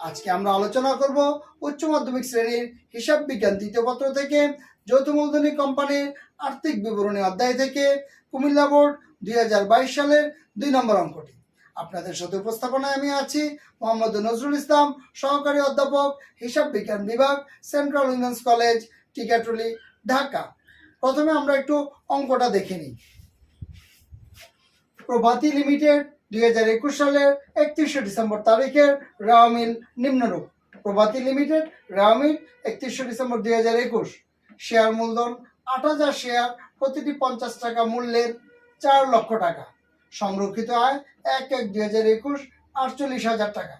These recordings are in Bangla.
আজকে আমরা আলোচনা করব উচ্চ মাধ্যমিক শ্রেণির হিসাব বিজ্ঞান তৃতীয় পত্র থেকে যৌথ মূলধনী কোম্পানির আর্থিক বিবরণী অধ্যায় থেকে কুমিল্লা বোর্ড দুই হাজার বাইশ সালের দুই নম্বর অঙ্কটি। আপনাদের সাথে উপস্থাপনায় আমি আছি মোহাম্মদ নজরুল ইসলাম, সহকারী অধ্যাপক, হিসাব বিজ্ঞান বিভাগ, central women's college, Tikatuli, Dhaka. প্রথমে আমরা একটু অঙ্কটা দেখে নিই। প্রভাতী লিমিটেড দুই হাজার একুশ সালের একত্রিশে ডিসেম্বর তারিখের রাওমিল নিম্নরূপ। প্রভাতী লিমিটেড রাওমিল একত্রিশে ডিসেম্বর দুই হাজার একুশ। শেয়ার মূলধন, আট হাজার শেয়ার, প্রতিটি পঞ্চাশ টাকা মূল্যের চার লক্ষ টাকা। সংরক্ষিত আয়, এক এক দুই হাজার একুশ, আটচল্লিশ হাজার টাকা।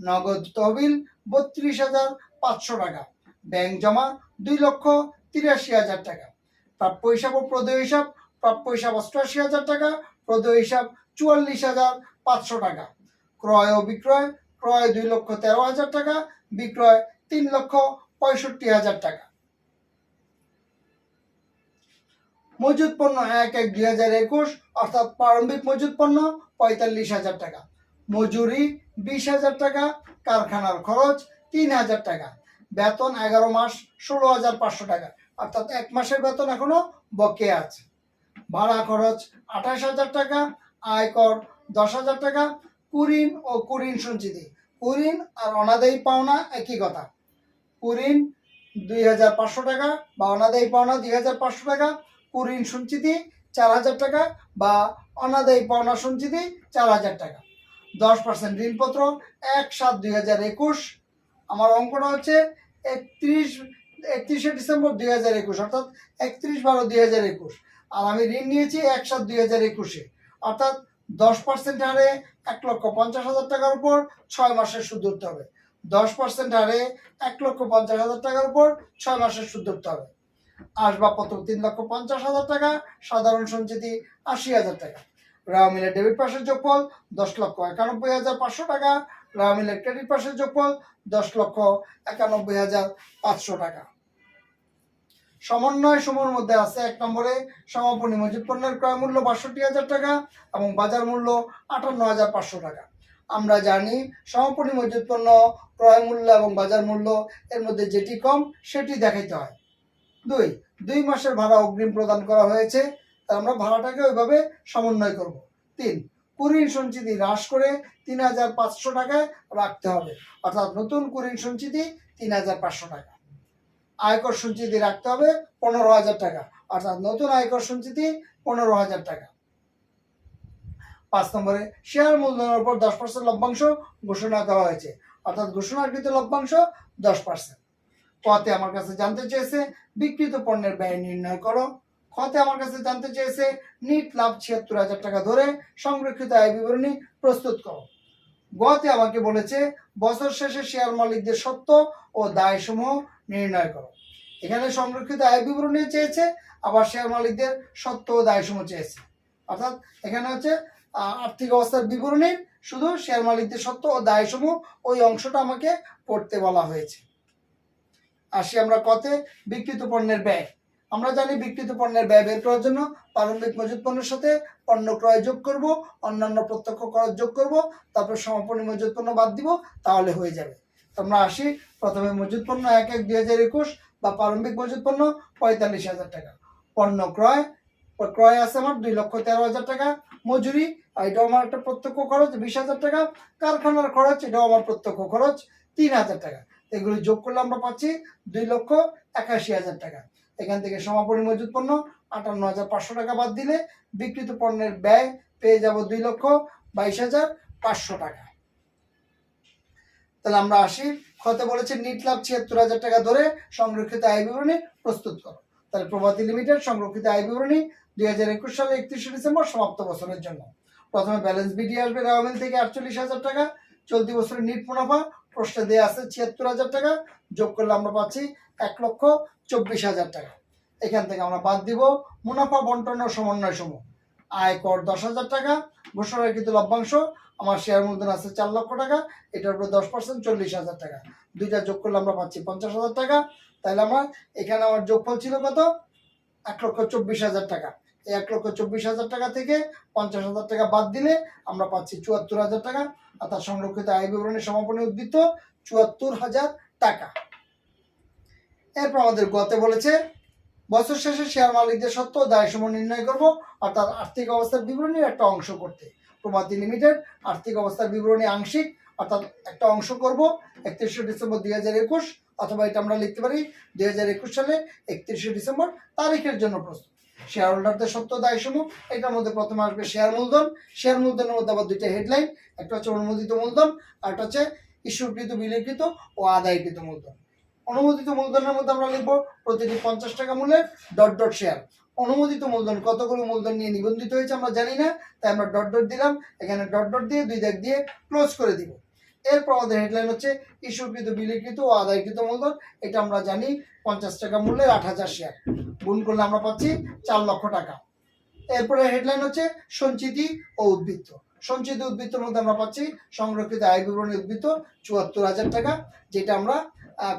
নগদ তহবিল, বত্রিশ হাজার পাঁচশো টাকা। ব্যাংক জমা, দুই লক্ষ তিরাশি হাজার টাকা। প্রাপ্য হিসাব ও প্রদেয় হিসাব, প্রাপ্য হিসাব অষ্টআশি হাজার টাকা, প্রদেয় হিসাব চুয়াল্লিশ হাজার পাঁচশো টাকা। ক্রয় ও বিক্রয়, ক্রয় দুই লক্ষ তেরো হাজার টাকা, বিক্রয় তিন লক্ষ পঁয়ষট্টি হাজার টাকা। মজুদ পণ্য এক এক দুই হাজার একুশ, অর্থাৎ প্রারম্ভিক মজুদ পণ্য পঁয়তাল্লিশ হাজার টাকা। মজুরি বিশ হাজার টাকা, কারখানার খরচ তিন হাজার টাকা। বেতন এগারো মাস ষোলো হাজার পাঁচশো টাকা, অর্থাৎ এক মাসের বেতন এখনও বকেয়া আছে। ভাড়া খরচ আঠাশ হাজার টাকা আয়কর দশ হাজার টাকা, কুরিন ও কুরিন সঞ্চিতি। কুরিন আর অনাদায়ী পাওনা একই কথা। কুরিন দুই হাজার পাঁচশো টাকা বা অনাদায়ী পাওনা দুই হাজার পাঁচশো টাকা, কুরিন সঞ্চিতি চার হাজার টাকা বা অনাদায়ী পাওনা সঞ্চিতি চার হাজার টাকা। দশ পার্সেন্ট ঋণপত্র এক সাত দুই হাজার একুশ। আমার অঙ্কটা হচ্ছে একত্রিশ, একত্রিশে ডিসেম্বর দুই হাজার একুশ, অর্থাৎ একত্রিশ বারো দুই হাজার একুশ। আর আমি ঋণ নিয়েছি এক সাত দুই হাজার একুশে। অর্থাৎ দশ পার্সেন্ট হারে এক লক্ষ পঞ্চাশ হাজার টাকার উপর ছয় মাসের সুদ ধরতে হবে। দশ পার্সেন্ট হারে এক লক্ষ পঞ্চাশ হাজার টাকার উপর ছয় মাসের সুদ ধরতে হবে। আসবাবপত্র তিন লক্ষ পঞ্চাশ হাজার টাকা, সাধারণ সঞ্চিতি আশি হাজার টাকা। রামিলের ডেবিট পাশের যোগফল দশ লক্ষ একানব্বই হাজার পাঁচশো টাকা রামিলের ক্রেডিট পাশের যোগফল দশ লক্ষ একানব্বই হাজার পাঁচশো টাকা। সমন্বয় সমূহের মধ্যে আছে এক নম্বরে সমাপনী মজুদ পণ্যের ক্রয় মূল্য বাষট্টি হাজার টাকা এবং বাজার মূল্য আটান্ন হাজার পাঁচশো টাকা। আমরা জানি সমাপনী মজুদ পণ্য ক্রয় মূল্য এবং বাজার মূল্য এর মধ্যে যেটি কম সেটি দেখাইতে হয়। দুই দুই মাসের ভাড়া অগ্রিম প্রদান করা হয়েছে, তা আমরা ভাড়াটাকে ওইভাবে সমন্বয় করব। তিন কুরিন সঞ্চিতি হ্রাস করে তিন হাজার পাঁচশো টাকায় রাখতে হবে। অর্থাৎ নতুন কুরিন সঞ্চিতি তিন হাজার পাঁচশো টাকা। আয়কর সঞ্চিতি রাখতে হবে পনেরো হাজার টাকা। অর্থাৎ নতুন আয়কর সঞ্চিতি পনেরো হাজার টাকা। পাঁচ নম্বরে শেয়ার মূলধনের উপর দশ পার্সেন্ট লভ্যাংশ ঘোষণা করা হয়েছে। অর্থাৎ ঘোষণাকৃত লভ্যাংশ দশ পার্সেন্ট কতে আমার কাছে জানতে চেয়েছে বিকৃত পণ্যের ব্যয় নির্ণয় করো। খতে আমার কাছে জানতে চেয়েছে, নিট লাভ ছিয়াত্তর হাজার টাকা ধরে সংরক্ষিত আয় বিবরণী প্রস্তুত করো। গতে আমাকে বলেছে, বছর শেষে শেয়ার মালিকদের সত্য ও দায় সমূহ নির্ণয় করো। এখানে সংরক্ষিত আয় বিবরণী চেয়েছে, আবার শেয়ার মালিকদের সত্য ও দায় সমূহ চেয়েছে। অর্থাৎ এখানে হচ্ছে আর্থিক অবস্থার বিবরণীর শুধু শেয়ার মালিকদের সত্য ও দায় সমূহ ওই অংশটা আমাকে পড়তে বলা হয়েছে। আসি আমরা কতে বিকৃত পণ্যের ব্যয়। আমরা জানি বিকৃত পণ্যের ব্যয় বের করার জন্য প্রারম্ভিক মজুদ পণ্যের সাথে পণ্য ক্রয় যোগ করব, অন্যান্য প্রত্যক্ষ খরচ যোগ করব, তারপর সমাপনী মজুদ পণ্য বাদ দিব, তাহলে হয়ে যাবে। আমরা আসি, প্রথমে মজুদ পণ্য এক এক দুই হাজার একুশ বা প্রারম্ভিক মজুদ পণ্য পঁয়তাল্লিশ হাজার টাকা। পণ্য ক্রয় ক্রয় আছে আমার দুই লক্ষ তেরো হাজার টাকা, মজুরি এটাও আমার একটা প্রত্যক্ষ খরচ, বিশ হাজার টাকা। কারখানার খরচ, এটাও আমার প্রত্যক্ষ খরচ, তিন হাজার টাকা। এগুলো যোগ করলে আমরা পাচ্ছি দুই লক্ষ একাশি হাজার টাকা। এখান থেকে সমাপনী মজুত পণ্য আটান্ন হাজার পাঁচশো টাকা বাদ দিলে বিক্রিত পণ্যের ব্যয় পেয়ে যাব দুই লক্ষ বাইশ হাজার পাঁচশো টাকা। তাহলে আমরা আসি খতে বলেছে নিট লাভ ছিয়াত্তর হাজার টাকা ধরে সংরক্ষিত আয় বিবরণী প্রস্তুত করো। তাহলে প্রভাতী লিমিটেড সংরক্ষিত আয় বিবরণী দুই হাজার একুশ সালে একত্রিশে ডিসেম্বর সমাপ্ত বছরের জন্য। প্রথমে ব্যালেন্স বিডি আসবে রাওয়ামিল থেকে আটচল্লিশ হাজার টাকা, চলতি বছরের নিট মুনাফা প্রশ্নে দেওয়া আছে ছিয়াত্তর হাজার টাকা, যোগ করলে আমরা পাচ্ছি এক লক্ষ চব্বিশ হাজার টাকা। এখান থেকে আমরা বাদ দিব মুনাফা বন্টন ও সমন্বয় সমূহ। আয় কর দশ হাজার টাকা ঘোষণাকৃত লভ্যাংশ, আমার শেয়ার মূলধন আছে চার লক্ষ টাকা, এটার উপর দশ পার্সেন্ট চল্লিশ হাজার টাকা। দুইটা যোগ করলে আমরা পাচ্ছি পঞ্চাশ হাজার টাকা। তাহলে আমার এখানে আমার যোগফল ছিল কত? এক লক্ষ চব্বিশ হাজার টাকা। এক লক্ষ চব্বিশ হাজার টাকা থেকে পঞ্চাশ হাজার টাকা বাদ দিলে আমরা পাচ্ছি চুয়াত্তর হাজার টাকা অর্থাৎ সংরক্ষিত আয় বিবরণী সমাপনী উদ্বৃত্ত চুয়াত্তর হাজার টাকা। এরপর আমাদের গতে বলেছে, বছর শেষে শেয়ার মালিকদের সত্ত্ব দায় সময় নির্ণয় করব, অর্থাৎ আর্থিক অবস্থার বিবরণীর একটা অংশ করতে। প্রভাতী লিমিটেড আর্থিক অবস্থার বিবরণী আংশিক, অর্থাৎ একটা অংশ করব একত্রিশে ডিসেম্বর দুই হাজার একুশ, অথবা এটা আমরা লিখতে পারি দুই হাজার একুশ সালে একত্রিশে ডিসেম্বর তারিখের জন্য প্রস্তুত। শেয়ার হোল্ডারদের সত্য দায় সমূহ, এটার মধ্যে প্রথমে আসবে শেয়ার মূলধন। শেয়ার মূলধনের মধ্যে আবার দুইটা হেডলাইন একটা হচ্ছে অনুমোদিত মূলধন, আর একটা হচ্ছে ইস্যুকৃত, বিলিকৃত ও আদায়কৃত মূলধন। অনুমোদিত মূলধনের মধ্যে আমরা লিখব প্রতিটি পঞ্চাশ টাকা মূল্যের ডট ডট শেয়ার অনুমোদিত মূলধন, কতগুলো মূলধন নিয়ে নিবন্ধিত হয়েছে আমরা জানি না, তাই আমরা ডট ডট দিলাম। এখানে ডট ডট দিয়ে দুই দাগ দিয়ে ক্লোজ করে দিব। এরপর আমাদের হেডলাইন হচ্ছে, ইস্যুকৃত, বিলিকৃত ও আদায়কৃত মূলধন। এটা আমরা জানি, পঞ্চাশ টাকা মূল্যের আট হাজার শেয়ার গুণ করলে আমরা পাচ্ছি চার লক্ষ টাকা। এরপরে হেডলাইন হচ্ছে, সঞ্চিতি ও উদ্বৃত্ত। সঞ্চিত উদ্বৃত্তের মধ্যে আমরা পাচ্ছি, সংরক্ষিত আয় বিবরণী উদ্বৃত্ত, চুয়াত্তর হাজার টাকা, যেটা আমরা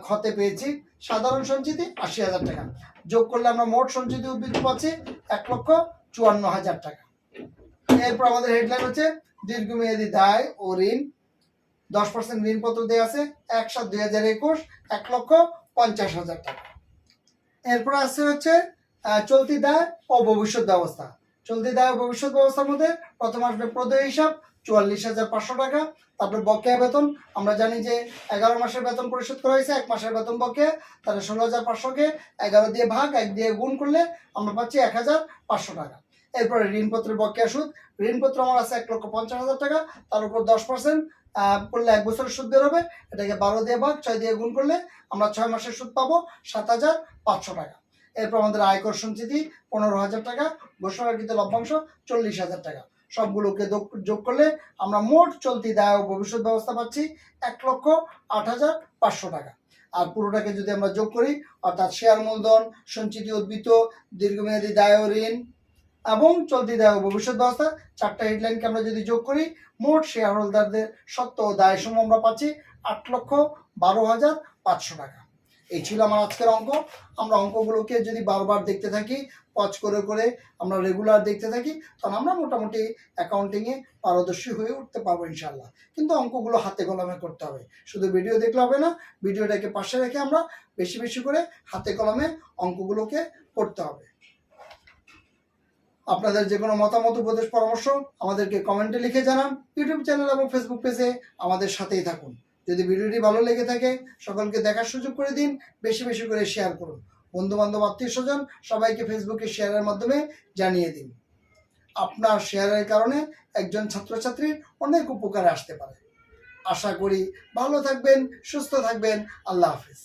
খতে পেয়েছি। সাধারণ সঞ্চিতি আশি হাজার টাকা। যোগ করলে আমরা মোট সঞ্চিত উদ্বৃত্ত পাচ্ছি এক লক্ষ চুয়ান্ন হাজার টাকা। এরপর আমাদের হেডলাইন হচ্ছে, দীর্ঘমেয়াদী দায় ও ঋণ দশ পার্সেন্ট ঋণপত্র দেওয়া আছে এক সাত দুই হাজার একুশ, এক লক্ষ পঞ্চাশ হাজার টাকা। এরপর আসছে হচ্ছে চলতি দায় ও ভবিষ্যৎ ব্যবস্থা। চলতি দায় ও ভবিষ্যৎ ব্যবস্থার মধ্যে প্রথম আসবে প্রদেয় হিসাব, চুয়াল্লিশ হাজার পাঁচশো টাকা, তারপর বকেয়া বেতন। আমরা জানি যে এগারো মাসের বেতন পরিশোধ করা হয়েছে, এক মাসের বেতন বকেয়া, তাহলে ষোলো হাজার পাঁচশোকে এগারো দিয়ে ভাগ, এক দিয়ে গুণ করলে আমরা পাচ্ছি এক হাজার পাঁচশো টাকা। এরপরে ঋণপত্রের বকেয়া সুদ, ঋণপত্র আমার আছে এক লক্ষ পঞ্চাশ হাজার টাকা, তার উপর দশ পার্সেন্ট করলে এক বছরের সুদ বেরোবে এটাকে বারো দিয়ে ভাগ, ছয় দিয়ে গুণ করলে আমরা ছয় মাসের সুদ পাবো সাত হাজার পাঁচশো টাকা। এরপর আমাদের আয়কর সঞ্চিতি পনেরো হাজার টাকা, ঘোষণাকৃত লভ্যাংশ চল্লিশ হাজার টাকা। সবগুলোকে যোগ করলে আমরা মোট চলতি দায় ও ভবিষ্যৎ ব্যবস্থা পাচ্ছি এক লক্ষ আট হাজার পাঁচশো টাকা। আর পুরোটাকে যদি আমরা যোগ করি, অর্থাৎ শেয়ার মূলধন, সঞ্চিতি উদ্বৃত্ত, দীর্ঘমেয়াদী দায় ঋণ এবং চলতি দায় ভবিষ্যৎ ব্যবস্থা, চারটা হেডলাইনকে আমরা যদি যোগ করি, মোট শেয়ার হোল্ডারদের সত্য ও দায় সমূহ আমরা পাচ্ছি আট লক্ষ বারো হাজার পাঁচশো টাকা। এই ছিল আমার আজকের অঙ্ক। আমরা অঙ্কগুলোকে যদি বারবার দেখতে থাকি, পজ করে করে আমরা রেগুলার দেখতে থাকি, তখন আমরা মোটামুটি অ্যাকাউন্টিংয়ে পারদর্শী হয়ে উঠতে পারব ইনশাল্লাহ কিন্তু অঙ্কগুলো হাতে কলমে করতে হবে। শুধু ভিডিও দেখলে হবে না ভিডিওটাকে পাশে রেখে আমরা বেশি বেশি করে হাতে কলমে অঙ্কগুলোকে করতে হবে। আপনাদের যে কোনো মতামত, উপদেশ, পরামর্শ আমাদেরকে কমেন্টে লিখে জানান। ইউটিউব চ্যানেল এবং ফেসবুক পেজে আমাদের সাথেই থাকুন। যদি ভিডিওটি ভালো লেগে থাকে, সকলকে দেখার সুযোগ করে দিন, বেশি বেশি করে শেয়ার করুন। বন্ধু বান্ধব আত্মীয় স্বজন সবাইকে ফেসবুকে শেয়ারের মাধ্যমে জানিয়ে দিন। আপনার শেয়ারের কারণে একজন ছাত্রছাত্রীর অনেক উপকারে আসতে পারে। আশা করি ভালো থাকবেন, সুস্থ থাকবেন। আল্লাহ হাফিজ।